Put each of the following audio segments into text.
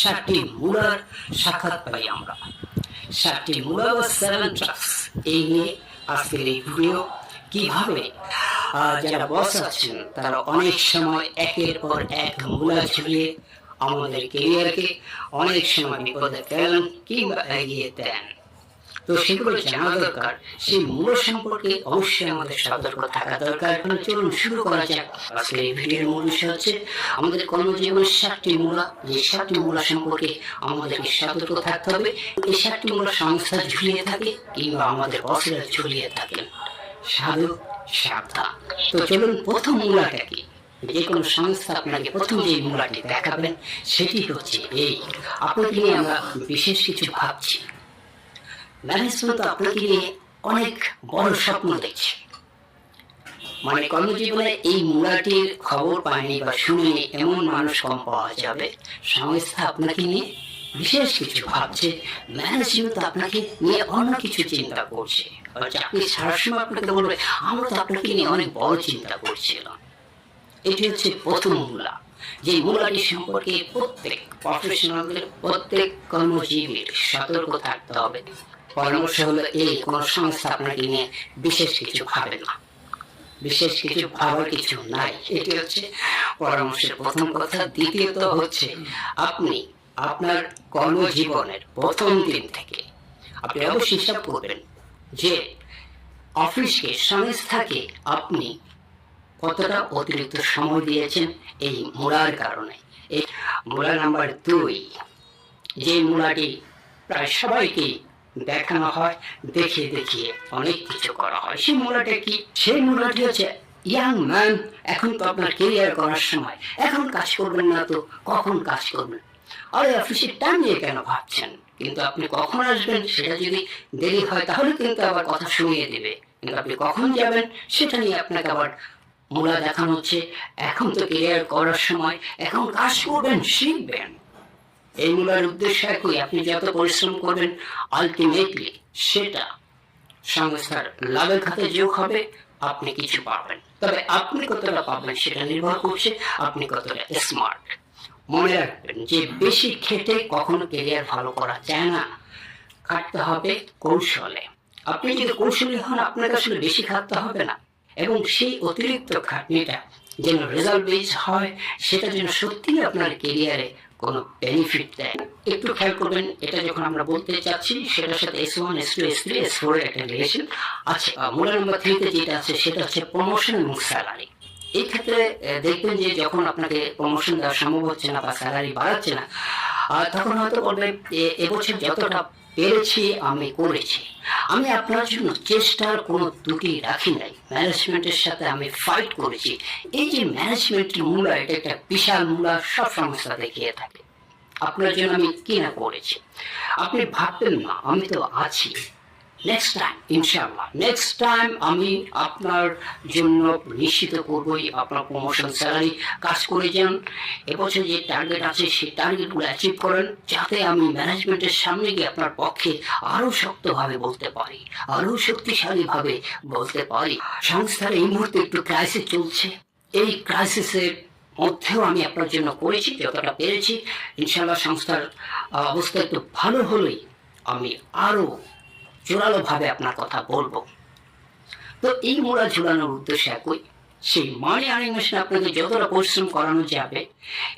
সাতটি মূলার সাক্ষাৎ পাই আমরা। সাতটি মূলা বা সেভেন ট্রাক্স এই নিয়ে আজকের এই ভিডিও কীভাবে যারা বস আছেন, তারা অনেক সময় একের পর এক মূলা ঝুলিয়ে আমাদের কেরিয়ারকে অনেক সময় বিপদে ফেলেন কিংবা এগিয়ে দেন। তো সেগুলো জানা দরকার। সেই মূল সম্পর্কে অবশ্যই আমাদের সতর্ক থাকা দরকার। চলুন শুরু করা যাক। আজকের এই ভিডিওর মূল বিষয় হচ্ছে, আমাদের কর্মজীবনের সাতটি মূলা। যে সাতটি মূলা সম্পর্কে আমাদেরকে সতর্ক থাকতে হবে, এই সাতটি মূলা সংস্থা ঝুলিয়ে থাকে কিংবা আমাদের বসেরা ঝুলিয়ে থাকেন সাধু, সাবধান। তো চলুন প্রথম মূলাটা কি? যে কোনো সংস্থা আপনাকে প্রথম যে মূলাটি দেখাবেন, সেটি হচ্ছে এই। আপনাকে নিয়ে আমরা বিশেষ কিছু ভাবছি। ম্যানেজমেন্ট আপনাকে নিয়ে অনেক বড় স্বপ্ন দেখছে। মানে কর্মজীবনে এই মূলাটির খবর পায়নি বা শুনেনি এমন মানুষ কম পাওয়া যাবে। সংস্থা আপনাকে নিয়ে বিশেষ কিছু ভাবছে, ম্যানেজমেন্ট আপনাকে নিয়ে অন্য কিছু চিন্তা করছে। চাকরি ছাড়ার সময় আপনাকে বলবে, আমরা তো আপনাকে নিয়ে অনেক বড় চিন্তা করছিলাম। এটি হচ্ছে প্রথম মূলা। যে মূলাটি সম্পর্কে প্রত্যেক প্রফেশনালদের প্রত্যেক কর্মজীবীর সতর্ক থাকতে হবে। পরামর্শ হলো এই, কোন সংস্থা আপনাকে নিয়ে বিশেষ কিছু ভাবে না। বিশেষ কিছু ভাবার কিছু নাই। এটি হচ্ছে পরামর্শের প্রথম কথা। দ্বিতীয়ত হচ্ছে আপনি আপনার কর্মজীবনের প্রথম দিন থেকে আপনি অবশ্যই হিসাব করবেন যে অফিসকে, সংস্থাকে আপনি কতটা অতিরিক্ত সময় দিয়েছেন এই মূলার কারণে। এই মূলা নাম্বার দুই, যে মূলাটি প্রায় সবাইকেই দেখানো হয় দেখিয়ে দেখিয়ে অনেক কিছু করা হয়। সেই মূলাটা কি? সেই মূলাটি হচ্ছে ইয়াং ম্যান। এখন তো আপনার কেরিয়ার করার সময়। এখন কাজ করবেন না তো কখন কাজ করবেন? আরে অফিসের টাইম নিয়ে কেন ভাবছেন? কিন্তু আপনি কখন আসবেন সেটা যদি দেরি হয়, তাহলে কিন্তু আবার কথা শুনিয়ে দেবে। কিন্তু আপনি কখন যাবেন সেটা নিয়ে আপনাকে আবার মূলা দেখানো হচ্ছে। এখন তো কেরিয়ার করার সময়। এখন কাজ করবেন, শিখবেন। এই মূলার উদ্দেশ্য একই আপনি যত পরিশ্রম করবেন আলটিমেটলি সেটা সংস্থার লাভের খাতে যোগ হবে, আপনি কিছু পাবেন। তবে আপনি কতটা পাবেন সেটা নির্ভর করছে আপনি কতটা স্মার্ট মনে রাখবেন, যে বেশি খেটে কখনো কেরিয়ার ভালো করা যায় না। খাটতে হবে কৌশলে। আপনি যদি কৌশলী হন, আপনাকে আসলে বেশি খাটতে হবে না। এবং সেই অতিরিক্ত খাটনিটা যেন রেজাল্ট বেস হয়, সেটা যেন সত্যি আপনার কেরিয়ারে কোনো বেনিফিট দেয়। একটু খেয়াল করবেন, এটা যখন আমরা বলতে চাচ্ছি সেটার সাথে S one S two S three S four একটা রিলেশন আছে। মূল নাম্বার থ্রিতে যেটা আছে, সেটা হচ্ছে প্রমোশন এবং স্যালারি এই ক্ষেত্রে দেখবেন যে যখন আপনাকে প্রমোশন দেওয়া সম্ভব হচ্ছে না বা স্যালারি বাড়াচ্ছে না তখন হয়তো বলবে এবছর যতটা পেরেছি, আমি করেছি। আমি আপনার জন্য চেষ্টার কোনো ত্রুটি রাখি নাই। ম্যানেজমেন্টের সাথে আমি ফাইট করেছি। এই যে ম্যানেজমেন্টের মূলা, এটা একটা বিশাল মূলা, সব সংস্থা দেখিয়ে থাকে। আপনার জন্য আমি কি না করেছি? আপনি ভাববেন না, আমি তো আছি। নেক্সট টাইম ইনশাআল্লাহ নেক্সট টাইম আমি আপনার জন্য নিশ্চিত করবই আপনার প্রমোশন স্যালারি কাজ করে যান। এবছর যে টার্গেট আছে, সেই টার্গেটগুলো অ্যাচিভ করেন, যাতে আমি ম্যানেজমেন্টের সামনে গিয়ে আপনার পক্ষে আরও শক্তভাবে বলতে পারি আরও শক্তিশালীভাবে বলতে পারি। সংস্থার এই মুহূর্তে একটু ক্রাইসিস চলছে। এই ক্রাইসিসের মধ্যেও আমি আপনার জন্য করেছি, যতটা পেরেছি। ইনশাল্লাহ সংস্থার অবস্থা একটু ভালো হলেই আমি আরও জোরালো ভাবে আপনার কথা বলব। তো এই মোড়া ঝুলানোর উদ্দেশ্য একই, সেই মানি মেশিন আপনাকে যতটা পরিশ্রম করানো যাবে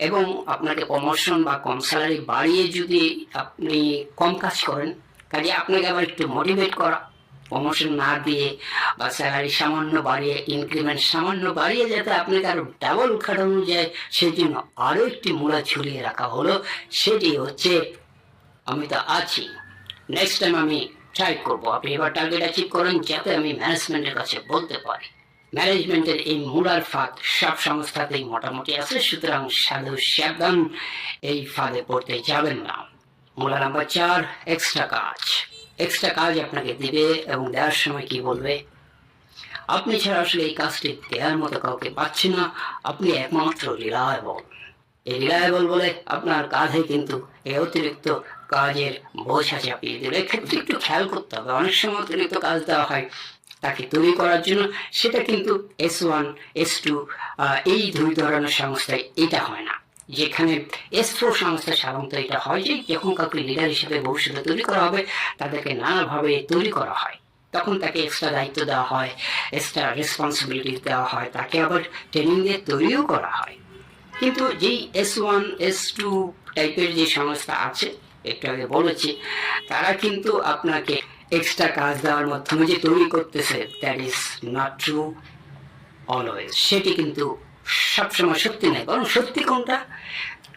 এবং আপনাকে প্রমোশন বা কম স্যালারি বাড়িয়ে যদি আপনি কম কাজ করেন, কাজে আপনাকে আবার একটু মোটিভেট করা। প্রমোশন না দিয়ে বা স্যালারি সামান্য বাড়িয়ে ইনক্রিমেন্ট সামান্য বাড়িয়ে যাতে আপনাকে আরও ডাবল খাটানো যায় সেই জন্য আরও একটি মূলা ঝুলিয়ে রাখা হলো, সেটি হচ্ছে আমি তো আছি। নেক্সট টাইম আমি ট্রাই করব। আপনি এবার টার্গেট অ্যাচিভ করেন যাতে আমি ম্যানেজমেন্টের কাছে বলতে পারি। ম্যানেজমেন্টের এই মূলার ফাঁদ সব সংস্থাতেই মোটামুটি আছে, সুতরাং সাধু সাবধান এই ফাঁদে পড়তে যাবেন না। মূলা নাম্বার চার এক্সট্রা কাজ। এক্সট্রা কাজ আপনাকে দিবে এবং দেওয়ার সময় কি বলবে? আপনি ছাড়া আসলে এই কাজটি দেওয়ার মতো কাউকে পাচ্ছি না। আপনি একমাত্র রিলায়েবল এই রিলায়েবল বলে আপনার কাঁধে কিন্তু এই অতিরিক্ত কাজের বোঝা চাপিয়ে দিল এক্ষেত্রে একটু খেয়াল করতে হবে। অনেক সময় অতিরিক্ত কাজ দেওয়া হয় তাকে তৈরি করার জন্য। সেটা কিন্তু এস ওয়ান এস টু এই দুই ধরনের সংস্থায় এটা হয় না। যেখানে এসফো সংস্থা সাধারণত এটা হয় যে যখন কাউকে লিডার হিসেবে ভবিষ্যতে তৈরি করা হবে, তাদেরকে নানাভাবে তৈরি করা হয়। তখন তাকে এক্সট্রা দায়িত্ব দেওয়া হয় এক্সট্রা রেসপন্সিবিলিটি দেওয়া হয়, তাকে আবার ট্রেনিং দিয়ে তৈরিও করা হয়। কিন্তু যেই এস ওয়ান এস টু টাইপের যে সংস্থা আছে একটু আগে বলেছি, তারা কিন্তু আপনাকে এক্সট্রা কাজ দেওয়ার মাধ্যমে যে তৈরি করতেছে that is not true always সেটি কিন্তু সবসময় সত্যি নয়, বরং সত্যি কোনটা?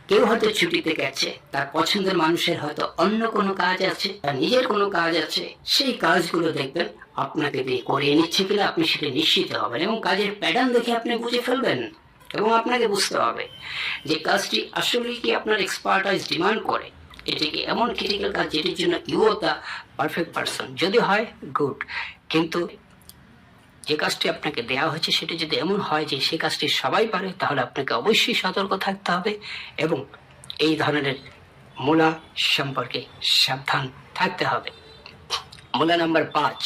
কেউ হয়তো ছুটিতে গেছে, তার পছন্দের মানুষের হয়তো অন্য কোনো কাজ আছে, তার নিজের কোনো কাজ আছে, সেই কাজগুলো দেখবেন, আপনাকে দিয়ে করিয়ে নিচ্ছে কিনা আপনি সেটা নিশ্চিত হবেন এবং কাজের প্যাটার্ন দেখে আপনি বুঝে ফেলবেন এবং আপনাকে বুঝতে হবে যে কাজটি আসলে কি আপনার এক্সপার্টাইজ ডিমান্ড করে। এটি কি এমন ক্রিটিক্যাল কাজ যেটির জন্য ইউ দ্য পারফেক্ট পারসন যদি হয় গুড কিন্তু যে কাজটি আপনাকে দেওয়া হয়েছে, সেটি যদি এমন হয় যে সে কাজটি সবাই পারে, তাহলে আপনাকে অবশ্যই সতর্ক থাকতে হবে এবং এই ধরনের মূলা সম্পর্কে সাবধান থাকতে হবে। মূলা নাম্বার পাঁচ,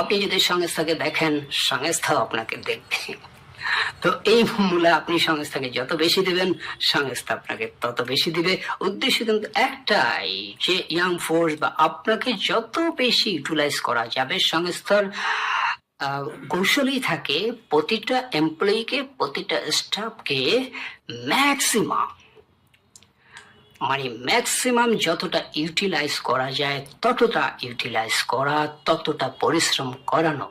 আপনি যদি সংস্থাকে দেখেন সংস্থাও আপনাকে দেখবে। তো এই মূলা আপনি সংস্থাকে যত বেশি দিবেন, সংস্থা আপনাকে তত বেশি দিবে। উদ্দেশ্য কিন্তু একটাই যে ইয়াং ফোর্স বা আপনাকে যত বেশি ইউটিলাইজ করা যাবে, সংস্থার কৌশলই থাকে প্রতিটা এমপ্লয়িকে প্রতিটা স্টাফকে ম্যাক্সিমাম মানে ম্যাক্সিমাম যতটা ইউটিলাইজ করা যায়, ততটা ইউটিলাইজ করা, ততটা পরিশ্রম করানো।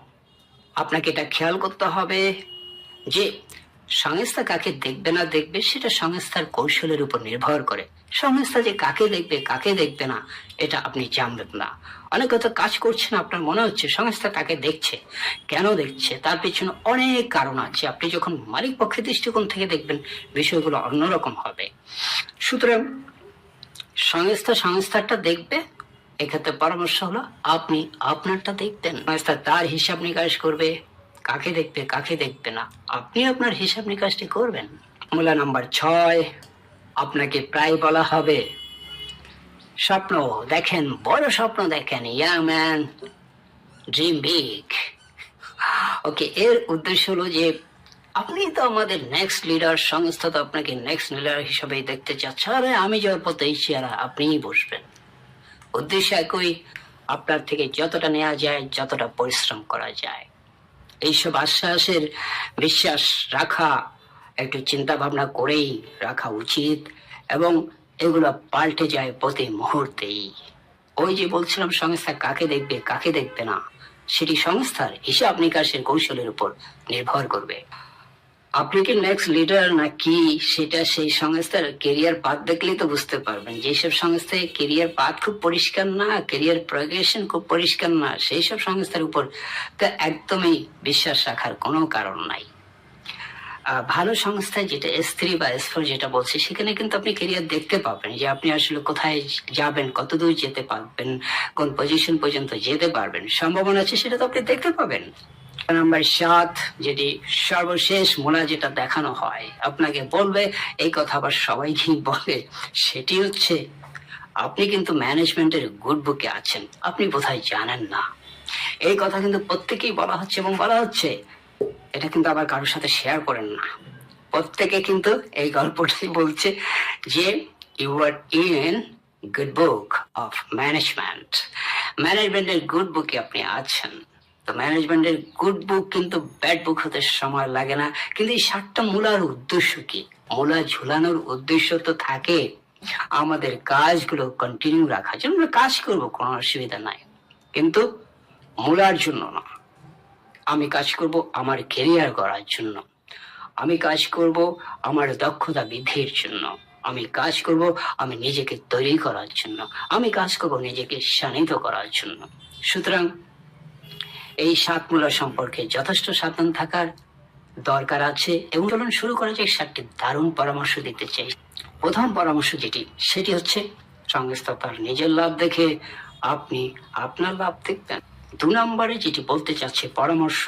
আপনাকে এটা খেয়াল করতে হবে। যে সংস্থা কাকে দেখবে না দেখবে, সেটা সংস্থার কৌশলের উপর নির্ভর করে। সংস্থা যে কাকে দেখবে কাকে দেখবে না, এটা আপনি জানবেন না। অনেক হয়তো কাজ করছেন আপনার মনে হচ্ছে সংস্থা তাকে দেখছে, কেন দেখছে, তার পিছনে অনেক কারণ আছে। আপনি যখন মালিক পক্ষের দৃষ্টিকোণ থেকে দেখবেন, বিষয়গুলো অন্যরকম হবে। সুতরাং সংস্থা সংস্থাটা দেখবে, এক্ষেত্রে পরামর্শ হলো, আপনি আপনারটা দেখবেন। সংস্থা তার হিসাব নিকাশ করবে। কাকে দেখবে কাকে দেখবে না? আপনি আপনার হিসাব নিকাশটি করবেন। মূলা নাম্বার ছয়, আপনাকে প্রায় বলা হবে, স্বপ্ন দেখেন, বড় স্বপ্ন দেখেন young man dream big okay এর উদ্দেশ্য হলো যে, আপনি তো আমাদের নেক্সট লিডার সংস্থা তো আপনাকে নেক্সট লিডার হিসেবে দেখতে চাচ্ছে। আরে, আমি যাওয়ার পথে এই চেয়ারা আপনিই বসবেন। উদ্দেশ্য একই, আপনার থেকে যতটা নেওয়া যায়, যতটা পরিশ্রম করা যায়। এইসব আশ্বাসের বিশ্বাস রাখা, একটু চিন্তা ভাবনা করেই রাখা উচিত এবং এগুলো পাল্টে যায় প্রতি মুহূর্তেই। ওই যে বলছিলাম সংস্থা কাকে দেখবে কাকে দেখবে না, সেটি সংস্থার হিসাব নিকাশের কৌশলের উপর নির্ভর করবে। আপনি কি নেক্সট লিডার না কি সেটা সেই সংস্থার কেরিয়ার পাথ দেখলেই তো বুঝতে পারবেন। যেসব সংস্থায় কেরিয়ার পাথ খুব পরিষ্কার না কেরিয়ার প্রগ্রেশন খুব পরিষ্কার না সেই সব সংস্থার উপর তো একদমই বিশ্বাস রাখার কোনো কারণ নাই। ভালো সংস্থায় যেটা এস থ্রি বা এস ফোর যেটা বলছে, সেখানে কিন্তু আপনি কেরিয়ার দেখতে পাবেন যে আপনি আসলে কোথায় যাবেন কত দূর যেতে পারবেন, কোন পজিশন পর্যন্ত যেতে পারবেন। সম্ভাবনা আছে সেটা তো আপনি দেখতে পাবেন। নাম্বার সাত যেটি সর্বশেষ মোনা যেটা দেখানো হয়, আপনাকে বলবে, এই কথা আবার সবাইকেই বলে। সেটি হচ্ছে, আপনি কিন্তু ম্যানেজমেন্টের গুড বুকে আছেন, আপনি বোধহয় জানেন না। এই কথা কিন্তু প্রত্যেকেই বলা হচ্ছে এবং বলা হচ্ছে। এটা কিন্তু আবার কারোর সাথে শেয়ার করেন না। প্রত্যেকে কিন্তু এই গল্পটাই বলছে যে you are in good book of management ম্যানেজমেন্টের গুড বুকে আপনি আছেন। তো ম্যানেজমেন্টের গুড বুক কিন্তু ব্যাড বুক হতে সময় লাগে না। কিন্তু এই সাতটা মূলার উদ্দেশ্য কি? মূলা ঝুলানোর উদ্দেশ্য তো থাকে। আমাদের কাজগুলো কন্টিনিউ রাখার জন্য আমরা কাজ করব, কোনো অসুবিধা নাই। কিন্তু মূলার জন্য না। আমি কাজ করব আমার কেরিয়ার করার জন্য। আমি কাজ করব আমার দক্ষতা বৃদ্ধির জন্য। আমি কাজ করব আমি নিজেকে তৈরি করার জন্য। আমি কাজ করব নিজেকে শানিত করার জন্য। সুতরাং এই সাত মূলা সম্পর্কে যথেষ্ট সাবধান থাকার দরকার আছে এবং চলুন শুরু করা যাক সাতটি দারুণ পরামর্শ দিতে চাই। প্রথম পরামর্শ যেটি, সেটি হচ্ছে সংস্থা তার নিজের লাভ দেখে আপনি আপনার লাভ দেখবেন। দু নম্বরে যেটি বলতে চাচ্ছে পরামর্শ,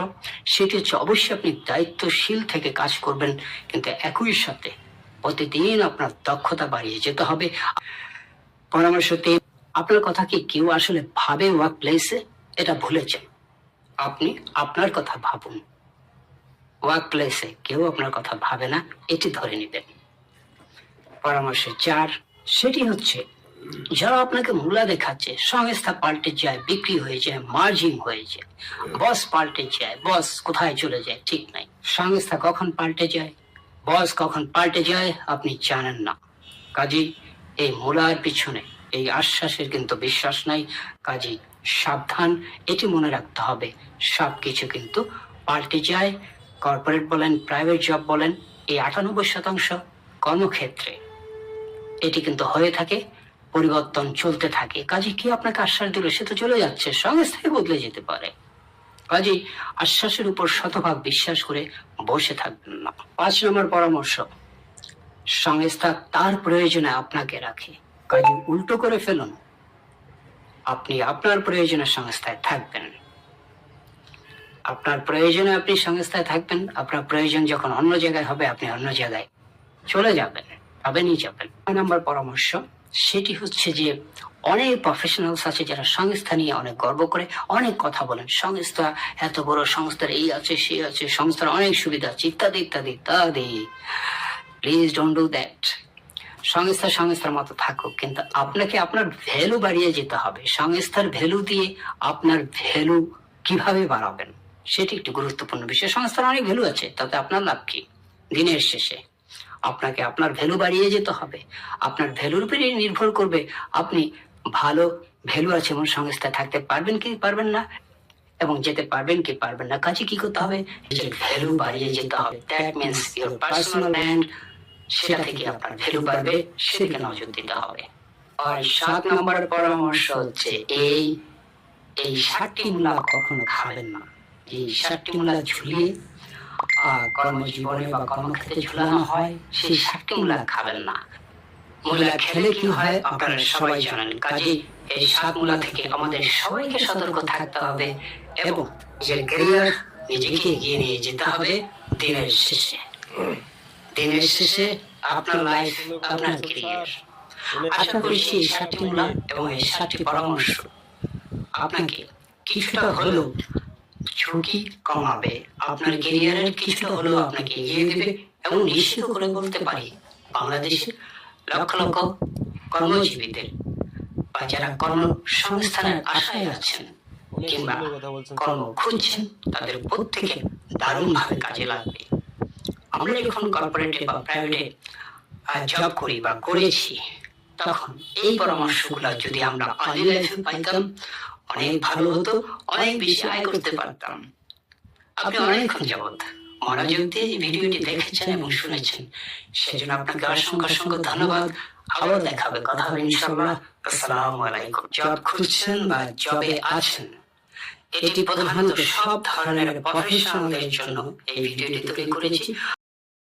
সেটি হচ্ছে অবশ্যই আপনি দায়িত্বশীল থেকে কাজ করবেন, কিন্তু একই সাথে প্রতিদিন আপনার দক্ষতা বাড়িয়ে যেতে হবে। পরামর্শ তিন, আপনার কথা কি কেউ আসলে ভাবে ওয়ার্ক প্লেসে এটা ভুলে যান। আপনি আপনার কথা ভাবুন। ওয়ার্ক প্লেসে কেউ আপনার কথা ভাবে না, এটি ধরে নেবেন। পরামর্শ চার, সেটি হচ্ছে, যারা আপনাকে মূলা দেখাচ্ছে, সংস্থা পাল্টে যায়, বিক্রি হয়ে যায় মার্জিং হয়ে যায়, বস পাল্টে যায়, বস কোথায় চলে যায়, ঠিক নাই। সংস্থা কখন পাল্টে যায়? বস কখন পাল্টে যায়, আপনি জানেন না। কাজী এই মূলার পিছনে এই আশ্বাসের কিন্তু বিশ্বাস নাই। কাজী সাবধান, এটি মনে রাখতে হবে। সব কিছু কিন্তু পাল্টে যায়। কর্পোরেট বলেন, প্রাইভেট জব বলেন, এই আটানব্বই শতাংশ কর্মক্ষেত্রে। এটি কিন্তু হয়ে থাকে, পরিবর্তন চলতে থাকে। কাজে, কি আপনাকে আশ্বাস দিল? সে তো চলে যাচ্ছে সংস্থায় বদলে যেতে পারে। কাজে, আশ্বাসের উপর শতভাগ বিশ্বাস করে বসে থাকবেন না। পাঁচ নম্বর পরামর্শ, সংস্থা তার প্রয়োজনে আপনাকে রাখে। কাজে উল্টো করে ফেলুন। আপনি আপনার প্রয়োজনে সংস্থায় থাকবেন। আপনার প্রয়োজনে আপনি সংস্থায় থাকবেন, আপনার প্রয়োজন যখন অন্য জায়গায় হবে, আপনি অন্য জায়গায় চলে যাবেন পাবেনই যাবেন। নম্বর পরামর্শ, সেটি হচ্ছে যে অনেক প্রফেশনালস আছে যারা সংস্থা নিয়ে অনেক গর্ব করে, অনেক কথা বলেন। সংস্থা এত বড়, সংস্থার এই আছে সেই আছে, সংস্থার অনেক সুবিধা আছে, ইত্যাদি ইত্যাদি ইত্যাদি। প্লিজ ডোন্ট ডু দ্যাট সংস্থা সংস্থার মতো থাকুক, কিন্তু আপনাকে আপনার ভ্যালু বাড়িয়ে যেতে হবে। সংস্থার ভ্যালু দিয়ে আপনার ভ্যালু কীভাবে বাড়াবেন, সেটি একটি গুরুত্বপূর্ণ বিষয়। সংস্থার অনেক ভ্যালু আছে তাতে আপনার লাভ কি? দিনের শেষে। আপনাকে আপনার ভ্যালু বাড়িয়ে যেতে হবে। আপনার ভ্যালুর উপরে নির্ভর করবে আপনি ভালো ভ্যালু আছে এমন সংস্থায় থাকতে পারবেন কি পারবেন না, এবং যেতে পারবেন কি পারবেন না, কাজে কি করতে হবে? ভ্যালু বাড়িয়ে যেতে হবে। That means your personal brand সেটা থেকে আপনার ভ্যালু বাড়বে সেদিকে নজর দিতে হবে। আর সাত নম্বরের পরামর্শ হচ্ছে এই এই ষাটটি মূলা কখনো খাবেন না। এই ষাটটি মূলা ঝুলিয়ে কর্মজীবনে বা কর্মক্ষেত্রে ঝুলানো হয় সেই ষাটটি মূলা খাবেন না। মূলা খেলে কি হয়? আপনারা সবাই জানেন। কাজে এই সাত মূলা থেকে আমাদের সবাইকে সতর্ক থাকতে হবে এবং নিজের ক্যারিয়ার নিজেকে এগিয়ে নিয়ে যেতে হবে দিনের শেষে দিনের শেষে আপনার লাইফ আপনার ক্যারিয়ার আশা করছি এই সাতটি মূলা এবং এই সাতটি পরামর্শ আপনাকে কিছুটা হলেও ঝুঁকি কমাবে। আপনার ক্যারিয়ারের কিছুটা হলেও আপনাকে এগিয়ে দেবে এবং নিশ্চিত করে বলতে পারি, বাংলাদেশের লক্ষ লক্ষ কর্মজীবীদের বা যারা কর্মসংস্থানের আশায় আছেন কিংবা কর্ম খুঁজছেন, তাদের প্রত্যেকে দারুণভাবে কাজে লাগবে। আমরা যখন কর্পোরেটে বা প্রাইভেটে জব করি বা করেছি তখন এই পরামর্শগুলো যদি আমরা লাইফে পাইতাম অনেক ভালো হতো অনেক বেশি আয় করতে পারতাম। আপনি অনেকক্ষণ যাবৎ মনোযোগ দিয়ে এই ভিডিওটি দেখেছেন এবং শুনেছেন। সেজন্য আপনাকে অসংখ্য অসংখ্য ধন্যবাদ। আবার দেখাবে কথা হবে ইনশাআল্লাহ। আসসালামু আলাইকুম। জব খুঁজছেন বা জবে আছেন? এটি প্রধানত সব ধরনের প্রফেশনালদের জন্য এই ভিডিওটি তৈরি করেছি।